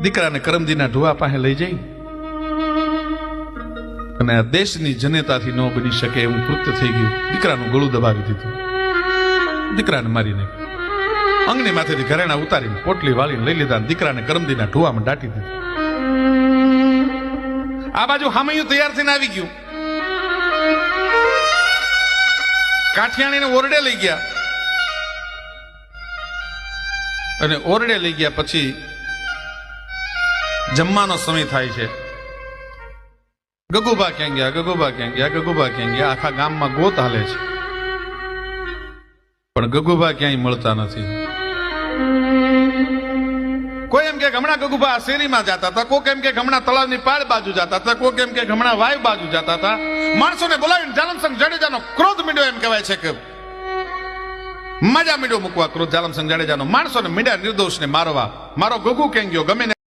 દીકરાને કરમદીના ઢુવા પાસે લઈ જઈ. અને આ દેશની જનતાથી ન બની શકે એવું કૃત્ય થઈ ગયું. દીકરાનું ગળું દબાવી દીધું. દીકરાને મારી નાખ્યું. અંગની માથેથી ઘરેણા ઉતારીને પોટલી વાળીને લઈ લીધા દીકરાને કરમદીના ઢુવામાં દાટી દીધું. આ બાજુ હામયું તૈયાર થઈને આવી ગયું. કાઠિયાણીને ઓરડે લઈ ગયા. અને ઓરડે લઈ ગયા પછી જમવાનો સમય થાય છે. ગગુબા ક્યાં ગયા? ગગુબા ક્યાં ગયા? ગગુબા ક્યાં ગયા? આખા ગામમાં ગોત હાલે છે. પણ ગગુબા ક્યાંય મળતા નથી. કોઈ એમ કે હમણાં ગગુબા શેરીમાં જતા હતા, કોક એમ કે હમણાં તળાવની પાળ બાજુ જતા હતા, કોક એમ કે હમણાં વાય બાજુ જતા હતા. માણસોને બોલાવીને જાલમસંગ જાડેજાનો ક્રોધ મીડ્યો એમ કહેવાય છે કે મજા મીડ્યો મૂકવા ક્રોધ જાલમસંગ જાડેજાનો. માણસોને મીડ્યા નિર્દોષને મારવા. મારો ગગુ કેમ ગયો? ગમે